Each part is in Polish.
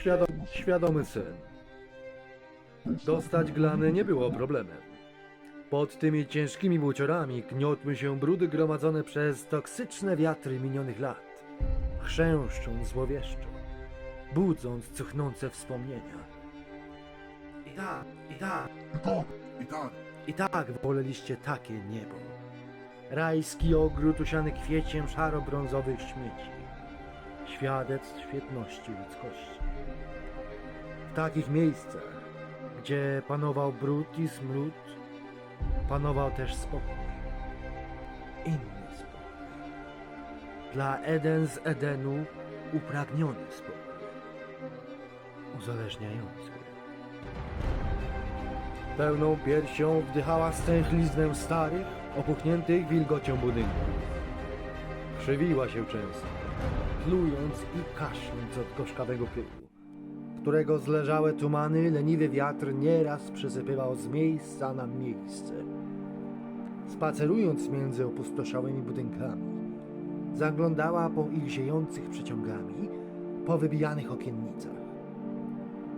Świadom, świadomy sen. Dostać glany nie było problemem. Pod tymi ciężkimi buciorami gniotły się brudy gromadzone przez toksyczne wiatry minionych lat, chrzęszcząc złowieszczo, budząc cuchnące wspomnienia. I tak, i tak, I tak, i tak. i tak woleliście takie niebo. Rajski ogród usiany kwieciem szaro-brązowych śmieci. Świadectw świetności ludzkości. W takich miejscach, gdzie panował brud i smród, panował też spokój. Inny spokój. Dla Eden z Edenu upragniony spokój. Uzależniający. Pełną piersią wdychała stęchliznę starych, opuchniętych wilgocią budynków. Krzywiła się często, plując i kaszląc od gorzkawego pyłu, którego zleżałe tumany leniwy wiatr nieraz przesypywał z miejsca na miejsce. Spacerując między opustoszałymi budynkami, zaglądała po ich ziejących przeciągami, po wybijanych okiennicach.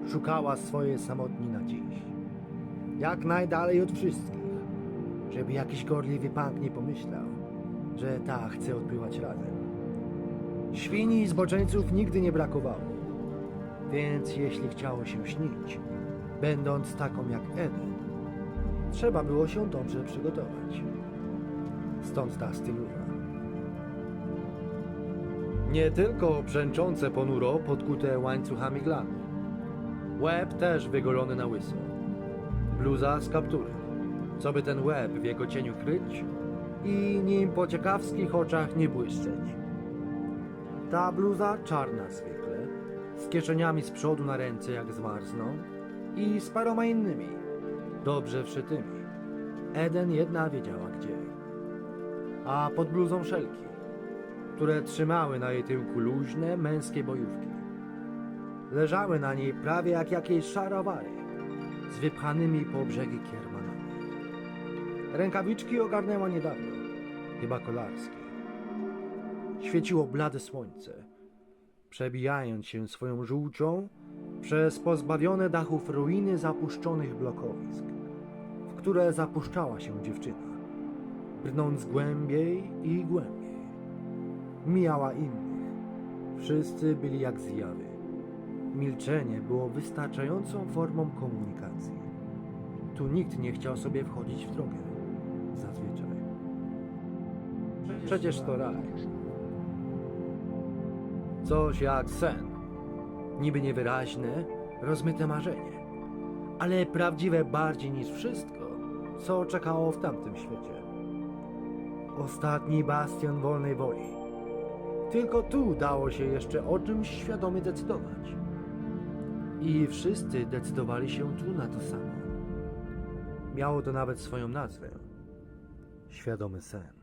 Szukała swoje samotni na dziś jak najdalej od wszystkich, żeby jakiś gorliwy pank nie pomyślał, że ta chce odbywać razem. Świni i zboczeńców nigdy nie brakowało, więc jeśli chciało się śnić, będąc taką jak Eden, trzeba było się dobrze przygotować. Stąd ta stylowa. Nie tylko brzęczące ponuro podkute łańcuchami glany. Łeb też wygolony na łyso bluza z kapturem, co by ten łeb w jego cieniu kryć i nim po ciekawskich oczach nie błyszczeć. Ta bluza czarna zwykle, z kieszeniami z przodu na ręce jak zmarzną i z paroma innymi, dobrze wszytymi. Eden jedna wiedziała gdzie. A pod bluzą szelki, które trzymały na jej tyłku luźne męskie bojówki. Leżały na niej prawie jak jakieś szarowary z wypchanymi po brzegi kiermanami. Rękawiczki ogarnęła niedawno, chyba kolarskie. Świeciło blade słońce, przebijając się swoją żółcią przez pozbawione dachów ruiny zapuszczonych blokowisk, w które zapuszczała się dziewczyna, brnąc głębiej i głębiej. Mijała innych. Wszyscy byli jak zjawy. Milczenie było wystarczającą formą komunikacji. Tu nikt nie chciał sobie wchodzić w drogę. Zazwyczaj. Przecież to raj. Coś jak sen. Niby niewyraźne, rozmyte marzenie. Ale prawdziwe bardziej niż wszystko, co czekało w tamtym świecie. Ostatni bastion wolnej woli. Tylko tu dało się jeszcze o czymś świadomie decydować. I wszyscy decydowali się tu na to samo. Miało to nawet swoją nazwę. Świadomy sen.